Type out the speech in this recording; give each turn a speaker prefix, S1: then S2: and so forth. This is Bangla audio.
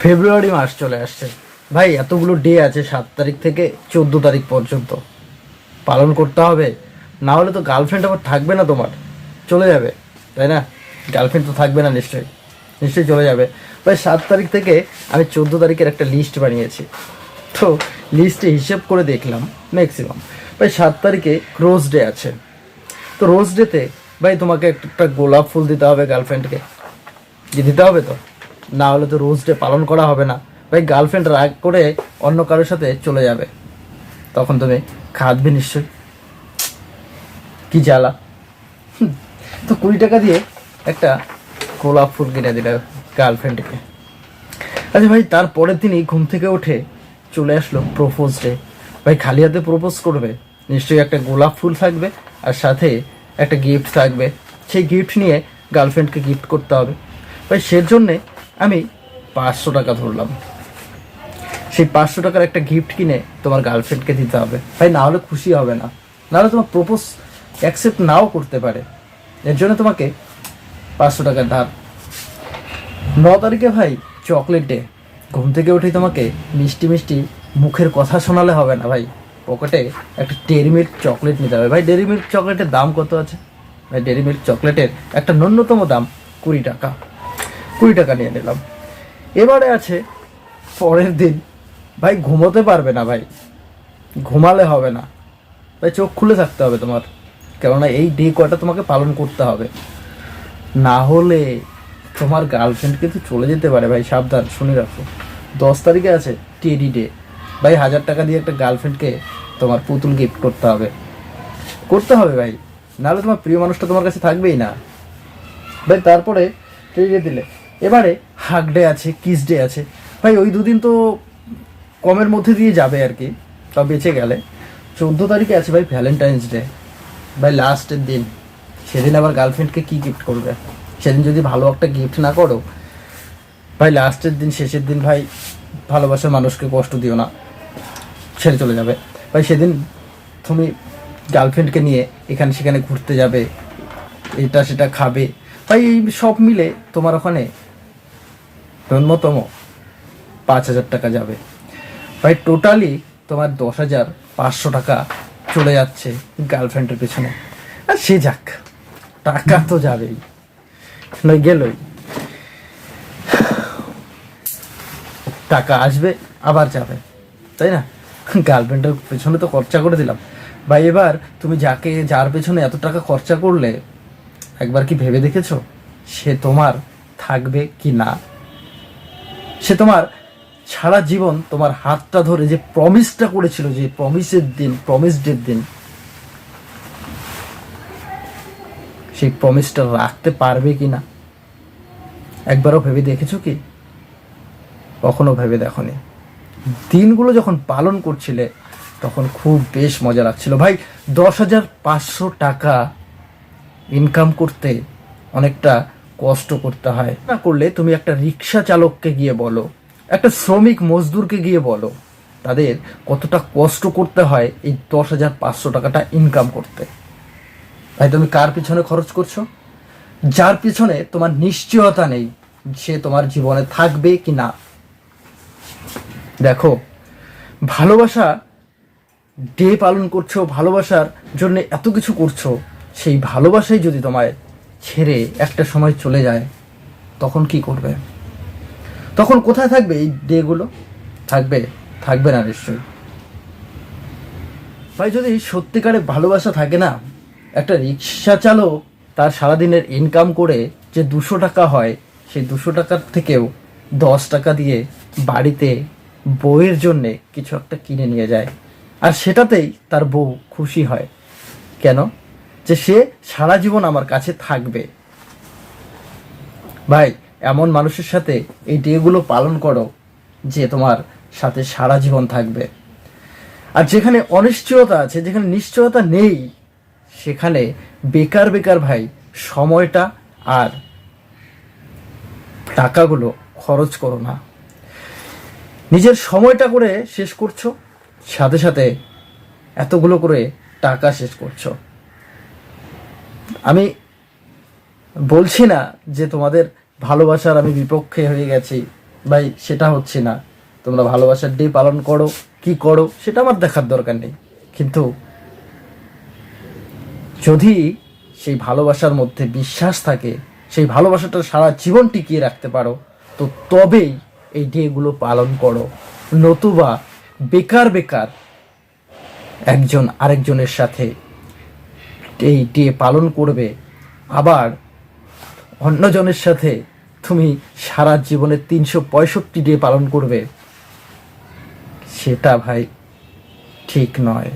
S1: ফেব্রুয়ারি মাস চলে আসছে। ভাই, এতগুলো ডে আছে, সাত তারিখ থেকে চোদ্দ তারিখ পর্যন্ত। পালন করতে হবে। না হলে তো গার্লফ্রেন্ড আবার থাকবে না তোমার। চলে যাবে, তাই না? গার্লফ্রেন্ড তো থাকবে না নিশ্চয়ই। নিশ্চয়ই চলে যাবে। ভাই, সাত তারিখ থেকে আমি চোদ্দ তারিখের একটা লিস্ট বানিয়েছি। তো লিস্টে হিসেব করে দেখলাম ম্যাক্সিমাম ভাই, সাত তারিখে রোজ ডে আছে। তো রোজ ডেতে ভাই, তোমাকে একটা গোলাপ ফুল দিতে হবে গার্লফ্রেন্ডকে দিতে হবে তো? না হলে তো রোজ ডে পালন করা হবে না। ভাই গার্লফ্রেন্ড রাগ করে অন্য কারোর সাথে চলে যাবে। তখন তুমি খাদবে নিশ্চয়ই। কি জ্বালা। তো কুড়ি টাকা দিয়ে একটা গোলাপ ফুল কিনে দিলে গার্লফ্রেন্ডকে আচ্ছা ভাই, তারপরের দিনই ঘুম থেকে উঠে চলে আসলো প্রপোজ ডে ভাই, খালি হাতে প্রপোজ করবে, নিশ্চয়ই একটা গোলাপ ফুল থাকবে আর সাথে একটা গিফট থাকবে। সেই গিফট নিয়ে গার্লফ্রেন্ডকে গিফট করতে হবে। ভাই সের জন্যে আমি পাঁচশো টাকা ধরলাম। সেই পাঁচশো টাকার একটা গিফট কিনে তোমার গার্লফ্রেন্ডকে দিতে হবে। ভাই, না হলে খুশি হবে না। নাহলে তোমার প্রপোজ অ্যাকসেপ্ট নাও করতে পারে। এর জন্য তোমাকে পাঁচশো টাকার ধার। ন তারিখে ভাই চকলেট ঘুম থেকে উঠে তোমাকে মিষ্টি মিষ্টি মুখের কথা শোনালে হবে না ভাই। পকেটে একটা ডেরি মিল্ক চকলেট নিতে হবে। ভাই ডেরি মিল্ক চকলেটের দাম কত আছে? ভাই ডেরি মিল্ক চকলেটের একটা ন্যূনতম দাম কুড়ি টাকা। কুড়ি টাকা নিয়ে নিলাম। এবারে আছে, পরের দিন। ভাই, ঘুমোতে পারবে না ভাই। ঘুমালে হবে না। ভাই, চোখ খুলে থাকতে হবে তোমার। কেননা এই ডে কয়টা তোমাকে পালন করতে হবে। না হলে তোমার গার্লফ্রেন্ড কিন্তু চলে যেতে পারে ভাই, সাবধান, শুনে রাখো। দশ তারিখে আছে টেডি ডে ভাই, হাজার টাকা দিয়ে একটা গার্লফ্রেন্ডকে তোমার পুতুল গিফট করতে হবে। করতে হবে ভাই। নাহলে তোমার প্রিয় মানুষটা তোমার কাছে থাকবেই না। ভাই, তারপরে টেডি ডে দিলে। এবারে হাক ডে আছে, কিস ডে আছে। ভাই, ওই দুদিন তো কমের মধ্যে দিয়ে যাবে আর কি তা বেঁচে গেলে। চোদ্দ তারিখে আছে ভাই ভ্যালেন্টাইন্স ডে ভাই লাস্টের দিন। সেদিন আবার গার্লফ্রেন্ডকে কী গিফট করবে? সেদিন যদি ভালো একটা গিফট না করো, ভাই লাস্টের দিন, শেষের দিন ভাই, ভালোবাসার মানুষকে কষ্ট দিও না। ছেড়ে চলে যাবে। ভাই, সেদিন তুমি গার্লফ্রেন্ডকে নিয়ে এখানে সেখানে ঘুরতে যাবে, এটা সেটা খাবে। ভাই সব মিলে তোমার ওখানে ন্যূনতম পাঁচ হাজার টাকা যাবে। ভাই টোটালি তোমার দশ হাজার পাঁচশো টাকা চলে যাচ্ছে গার্লফ্রেন্ডের পেছনে। আর সে যাক, টাকা তো যাবেই। নয় গেলই। টাকা আসবে, আবার যাবে। তাই না? গার্লফ্রেন্ডের পেছনে তো খরচা করে দিলাম। ভাই, এবার তুমি যাকে, যার পেছনে এত টাকা খরচা করলে, একবার কি ভেবে দেখেছ? সে তোমার থাকবে কি না? সে তোমার সারা জীবন তোমার হাতটা ধরে যে প্রমিসটা করেছিল, যে প্রমিসের দিন প্রমিস ডের দিন, সেই প্রমিসটা রাখতে পারবে কি না একবারও ভেবে দেখেছ কি? কখনো ভেবে দেখনি। দিনগুলো যখন পালন করছিলে, তখন খুব বেশ মজা লাগছিল। ভাই, দশ হাজার পাঁচশো টাকা ইনকাম করতে অনেকটা কষ্ট করতে হয়। না করলে তুমি একটা রিক্সা চালককে গিয়ে বলো, একটা শ্রমিক মজদুরকে গিয়ে বলো, তাদের কতটা কষ্ট করতে হয় এই দশ হাজার পাঁচশো টাকাটা ইনকাম করতে। ভাই, তুমি কার পিছনে খরচ করছ? যার পিছনে তোমার নিশ্চয়তা নেই, সে তোমার জীবনে থাকবে কি না। দেখো, ভালোবাসা ডে পালন করছ, ভালোবাসার জন্য এত কিছু করছ, সেই ভালোবাসাই যদি তোমায় ছেড়ে একটা সময় চলে যায়, তখন কি করবে? তখন কোথায় থাকবে এই ডেগুলো? থাকবে থাকবে না নিশ্চয়ই। ভাই, যদি সত্যিকারে ভালোবাসা থাকে না, একটা রিক্সা চালক তার সারাদিনের ইনকাম করে যে দুশো টাকা হয়, সেই দুশো টাকার থেকেও দশ টাকা দিয়ে বাড়িতে বউয়ের জন্যে কিছু একটা কিনে নিয়ে যায়। আর সেটাতেই তার বউ খুশি হয়। কেন? যে সে সারা জীবন আমার কাছে থাকবে। ভাই, এমন মানুষের সাথে এই ডেগুলো পালন করো যে তোমার সাথে সারা জীবন থাকবে। আর যেখানে অনিশ্চয়তা আছে, যেখানে নিশ্চয়তা নেই, সেখানে বেকার বেকার ভাই, সময়টা আর টাকাগুলো খরচ করো না। নিজের সময়টা করে শেষ করছ, সাথে সাথে এতগুলো করে টাকা শেষ করছ। আমি বলছি না যে তোমাদের ভালোবাসার আমি বিপক্ষে হয়ে গেছি। ভাই, সেটা হচ্ছে না। তোমরা ভালোবাসার ডে পালন করো, কি করো, সেটা আমার দেখার দরকার নেই। কিন্তু যদি সেই ভালোবাসার মধ্যে বিশ্বাস থাকে, সেই ভালোবাসাটা সারা জীবন টিকিয়ে রাখতে পারো, তো তবেই এই ডেগুলো পালন করো। নতুবা বেকার বেকার একজন আরেকজনের সাথে এই ডে পালন করবে। আবার অন্যজনের সাথে তুমি সারা জীবনে তিনশো পঁয়ষট্টি ডে পালন করবে। সেটা ভাই ঠিক নয়।